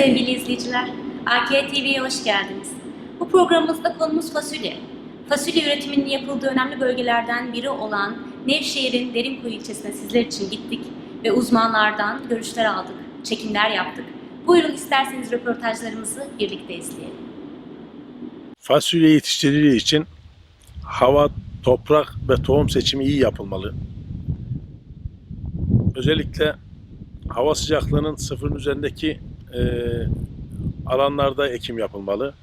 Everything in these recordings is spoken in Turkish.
sevgili izleyiciler. AKE TV'ye hoş geldiniz. Bu programımızda konumuz fasulye. Fasulye üretiminin yapıldığı önemli bölgelerden biri olan Nevşehir'in Derinkuyu ilçesine sizler için gittik ve uzmanlardan görüşler aldık, çekimler yaptık. Buyurun isterseniz röportajlarımızı birlikte izleyelim. Fasulye yetiştiriliği için hava, toprak ve tohum seçimi iyi yapılmalı. Özellikle hava sıcaklığının sıfırın üzerindeki e, alanlarda ekim yapılmalı.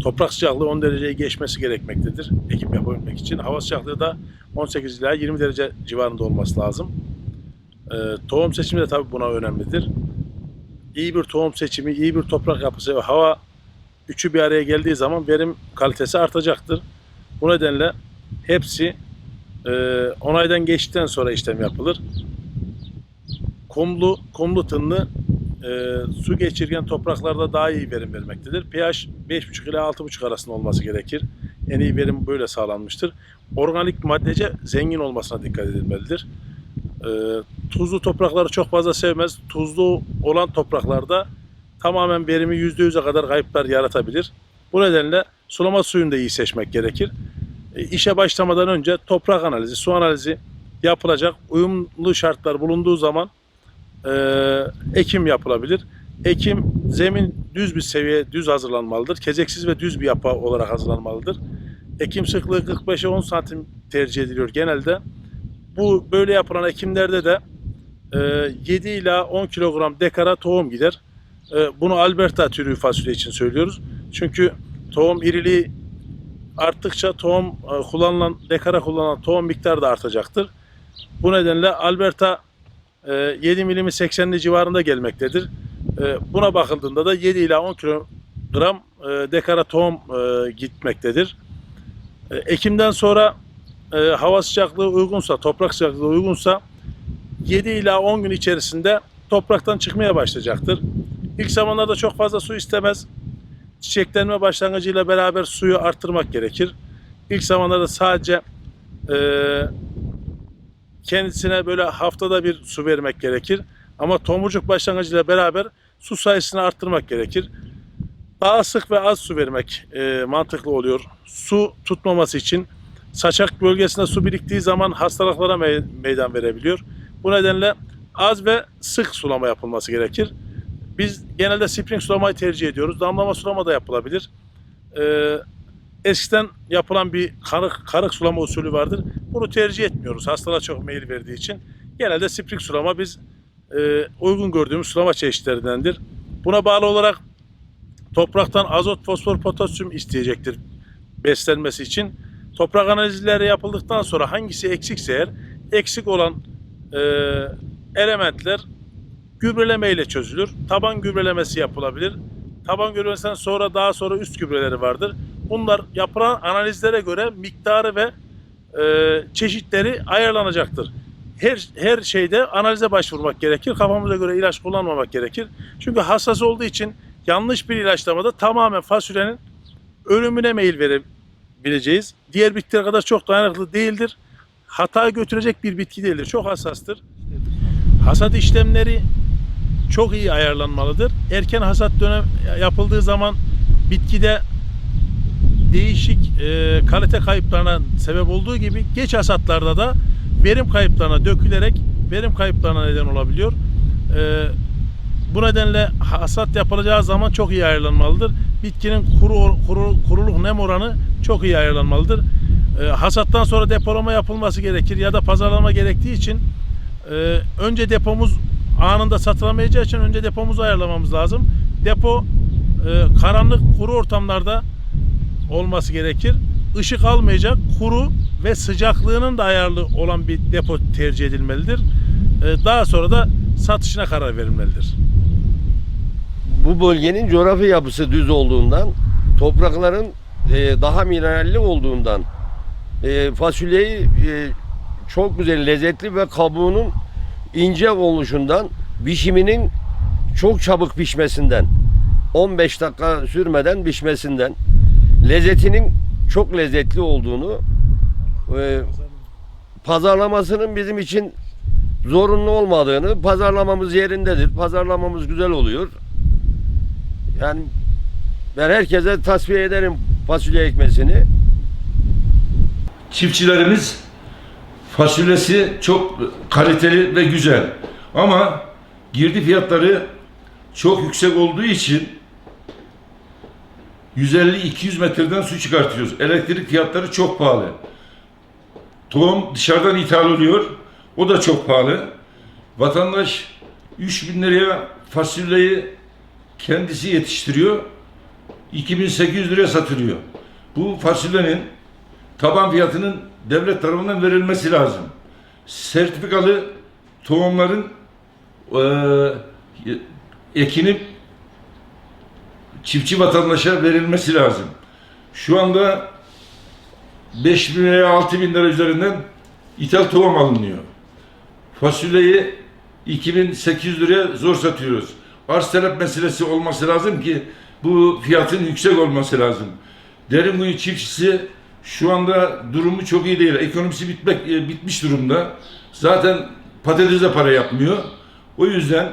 Toprak sıcaklığı 10 dereceyi geçmesi gerekmektedir ekim yapabilmek için. Hava sıcaklığı da 18 ila 20 derece civarında olması lazım. E, tohum seçimi de tabii buna önemlidir. İyi bir tohum seçimi, iyi bir toprak yapısı ve hava üçü bir araya geldiği zaman verim kalitesi artacaktır. Bu nedenle hepsi e, onaydan geçtikten sonra işlem yapılır. Kumlu, kumlu tınlı e, su geçirgen topraklarda daha iyi verim vermektedir. pH 5,5 ile 6,5 arasında olması gerekir. En iyi verim böyle sağlanmıştır. Organik maddece zengin olmasına dikkat edilmelidir. E, tuzlu toprakları çok fazla sevmez. Tuzlu olan topraklarda tamamen verimi %100'e kadar kayıplar yaratabilir. Bu nedenle sulama suyunu da iyi seçmek gerekir. E, işe başlamadan önce toprak analizi, su analizi yapılacak. Uyumlu şartlar bulunduğu zaman e, ekim yapılabilir. Ekim zemin düz bir seviye, düz hazırlanmalıdır. Kezeksiz ve düz bir yapı olarak hazırlanmalıdır. Ekim sıklığı 45'e 10 santim tercih ediliyor genelde. Bu böyle yapılan ekimlerde de e, 7 ila 10 kilogram dekara tohum gider. E, Bunu Alberta türü fasulye için söylüyoruz. Çünkü tohum iriliği arttıkça tohum e, kullanılan dekara kullanılan tohum miktarı da artacaktır. Bu nedenle Alberta 7 milimi 80'li civarında gelmektedir. E, Buna bakıldığında da 7 ila 10 kilogram e, dekara tohum e, gitmektedir. E, Ekimden sonra e, hava sıcaklığı uygunsa, toprak sıcaklığı uygunsa 7 ila 10 gün içerisinde topraktan çıkmaya başlayacaktır. İlk zamanlarda çok fazla su istemez. Çiçeklenme başlangıcıyla beraber suyu arttırmak gerekir. İlk zamanlarda sadece e, kendisine böyle haftada bir su vermek gerekir. Ama tomurcuk başlangıcıyla beraber su sayısını arttırmak gerekir. Daha sık ve az su vermek e, mantıklı oluyor. Su tutmaması için saçak bölgesinde su biriktiği zaman hastalıklara me- meydan verebiliyor. Bu nedenle az ve sık sulama yapılması gerekir. Biz genelde spring sulamayı tercih ediyoruz. Damlama sulama da yapılabilir. Ee, eskiden yapılan bir karık, karık sulama usulü vardır. Bunu tercih etmiyoruz. Hastalar çok meyil verdiği için. Genelde spring sulama biz e, uygun gördüğümüz sulama çeşitlerindendir. Buna bağlı olarak topraktan azot, fosfor, potasyum isteyecektir beslenmesi için. Toprak analizleri yapıldıktan sonra hangisi eksikse eğer eksik olan e, elementler gübreleme ile çözülür. Taban gübrelemesi yapılabilir. Taban gübrelemesinden sonra daha sonra üst gübreleri vardır. Bunlar yapılan analizlere göre miktarı ve e, çeşitleri ayarlanacaktır. Her her şeyde analize başvurmak gerekir. Kafamıza göre ilaç kullanmamak gerekir. Çünkü hassas olduğu için yanlış bir ilaçlamada tamamen fasulyenin ölümüne meyil verebileceğiz. Diğer bitkiler kadar çok dayanıklı değildir. Hata götürecek bir bitki değildir. Çok hassastır. Hasat işlemleri çok iyi ayarlanmalıdır. Erken hasat dönem yapıldığı zaman bitkide değişik e, kalite kayıplarına sebep olduğu gibi geç hasatlarda da verim kayıplarına dökülerek verim kayıplarına neden olabiliyor. E, bu nedenle hasat yapılacağı zaman çok iyi ayarlanmalıdır. Bitkinin kuru, kuru, kuruluk nem oranı çok iyi ayarlanmalıdır. E, hasattan sonra depolama yapılması gerekir ya da pazarlama gerektiği için e, önce depomuz anında satılamayacağı için önce depomuzu ayarlamamız lazım. Depo e, karanlık kuru ortamlarda olması gerekir. Işık almayacak kuru ve sıcaklığının da ayarlı olan bir depo tercih edilmelidir. E, daha sonra da satışına karar verilmelidir. Bu bölgenin coğrafi yapısı düz olduğundan, toprakların e, daha mineralli olduğundan e, fasulyeyi e, çok güzel, lezzetli ve kabuğunun ince oluşundan, pişiminin çok çabuk pişmesinden, 15 dakika sürmeden pişmesinden, lezzetinin çok lezzetli olduğunu, e, pazarlamasının bizim için zorunlu olmadığını, pazarlamamız yerindedir, pazarlamamız güzel oluyor. Yani ben herkese tasfiye ederim fasulye ekmesini. çiftçilerimiz fasulyesi çok kaliteli ve güzel. Ama girdi fiyatları çok yüksek olduğu için 150-200 metreden su çıkartıyoruz. Elektrik fiyatları çok pahalı. Tohum dışarıdan ithal oluyor. O da çok pahalı. Vatandaş 3000 liraya fasulyeyi kendisi yetiştiriyor. 2800 liraya satılıyor. Bu fasulyenin taban fiyatının devlet tarafından verilmesi lazım. Sertifikalı tohumların eee ekinip çiftçi vatandaşa verilmesi lazım. Şu anda 5 bin liraya 6 bin lira üzerinden ithal tohum alınıyor. Fasulyeyi 2800 liraya zor satıyoruz. Arz talep meselesi olması lazım ki bu fiyatın yüksek olması lazım. Derinkuyu çiftçisi şu anda durumu çok iyi değil. Ekonomisi bitmek e, bitmiş durumda. Zaten patatese para yapmıyor. O yüzden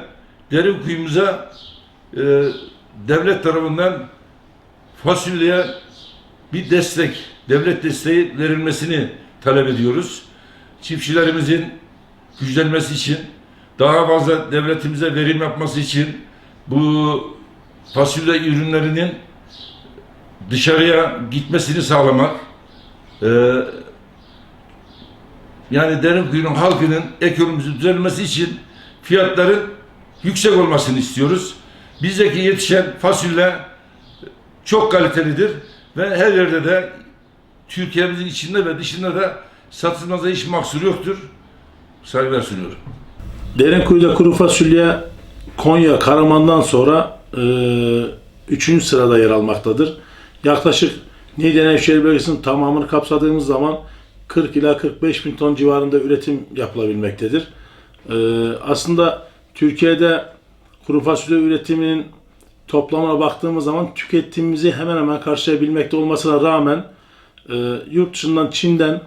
Derinkuyumuza e, devlet tarafından fasulyeye bir destek, devlet desteği verilmesini talep ediyoruz. Çiftçilerimizin güçlenmesi için, daha fazla devletimize verim yapması için bu fasulye ürünlerinin dışarıya gitmesini sağlamak, e, yani Derinkuyu'nun halkının ekonomisi düzelmesi için fiyatların yüksek olmasını istiyoruz. Bizdeki yetişen fasulye çok kalitelidir ve her yerde de Türkiye'mizin içinde ve dışında da satılmada hiç mahsur yoktur. Saygılar sunuyorum. Derinkuyu'da kuru fasulye Konya, Karaman'dan sonra e, üçüncü sırada yer almaktadır. Yaklaşık Niğde Nevşehir bölgesinin tamamını kapsadığımız zaman 40 ila 45 bin ton civarında üretim yapılabilmektedir. E, aslında Türkiye'de kuru fasulye üretiminin toplamına baktığımız zaman tükettiğimizi hemen hemen karşılayabilmekte olmasına rağmen e, yurt dışından Çin'den,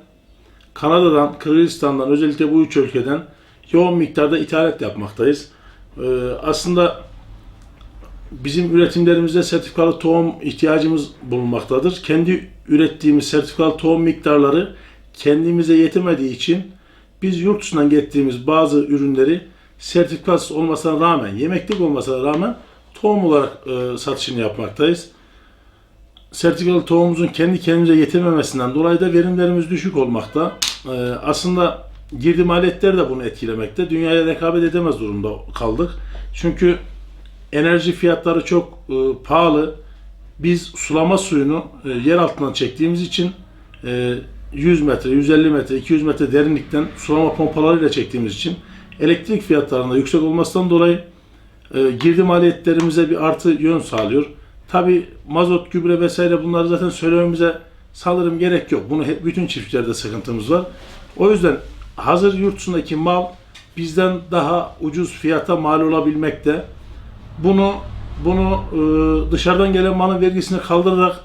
Kanada'dan, Kırgızistan'dan özellikle bu üç ülkeden yoğun miktarda ithalat yapmaktayız. Ee, aslında bizim üretimlerimizde sertifikalı tohum ihtiyacımız bulunmaktadır. Kendi ürettiğimiz sertifikalı tohum miktarları kendimize yetemediği için biz yurt dışından getirdiğimiz bazı ürünleri sertifikasız olmasına rağmen, yemeklik olmasına rağmen tohum olarak e, satışını yapmaktayız. Sertifikalı tohumumuzun kendi kendimize yetememesinden dolayı da verimlerimiz düşük olmakta. Ee, aslında girdi maliyetleri de bunu etkilemekte. Dünyaya rekabet edemez durumda kaldık. Çünkü enerji fiyatları çok e, pahalı. Biz sulama suyunu e, yer altından çektiğimiz için e, 100 metre, 150 metre, 200 metre derinlikten sulama pompalarıyla çektiğimiz için elektrik fiyatlarında yüksek olmasından dolayı e, girdi maliyetlerimize bir artı yön sağlıyor. Tabi mazot, gübre vesaire bunları zaten söylememize sanırım gerek yok. Bunu hep bütün çiftçilerde sıkıntımız var. O yüzden hazır yurt mal bizden daha ucuz fiyata mal olabilmekte. Bunu bunu e, dışarıdan gelen malın vergisini kaldırarak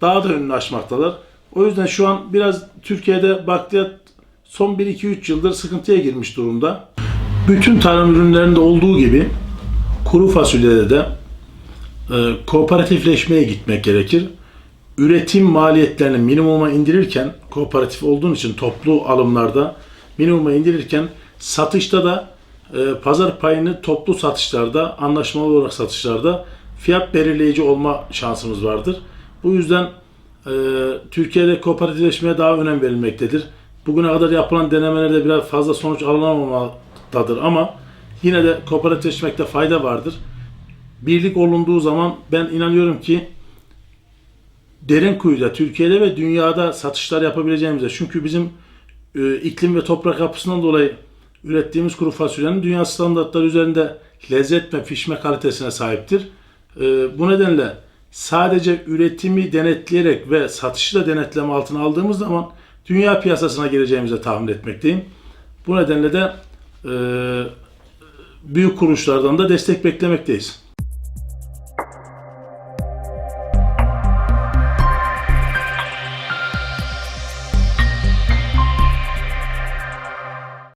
daha da önünü açmaktalar. O yüzden şu an biraz Türkiye'de bakliyat son 1-2-3 yıldır sıkıntıya girmiş durumda. Bütün tarım ürünlerinde olduğu gibi kuru fasulyede de e, kooperatifleşmeye gitmek gerekir. Üretim maliyetlerini minimuma indirirken kooperatif olduğun için toplu alımlarda minimuma indirirken satışta da e, pazar payını toplu satışlarda anlaşmalı olarak satışlarda fiyat belirleyici olma şansımız vardır. Bu yüzden e, Türkiye'de kooperatifleşmeye daha önem verilmektedir. Bugüne kadar yapılan denemelerde biraz fazla sonuç alınamamaktadır ama yine de kooperatifleşmekte fayda vardır birlik olunduğu zaman ben inanıyorum ki derin kuyuda Türkiye'de ve dünyada satışlar yapabileceğimize. Çünkü bizim e, iklim ve toprak yapısından dolayı ürettiğimiz kuru fasulyenin dünya standartları üzerinde lezzet ve pişme kalitesine sahiptir. E, bu nedenle sadece üretimi denetleyerek ve satışı da denetleme altına aldığımız zaman dünya piyasasına gireceğimize tahmin etmekteyim. Bu nedenle de büyük kuruluşlardan da destek beklemekteyiz.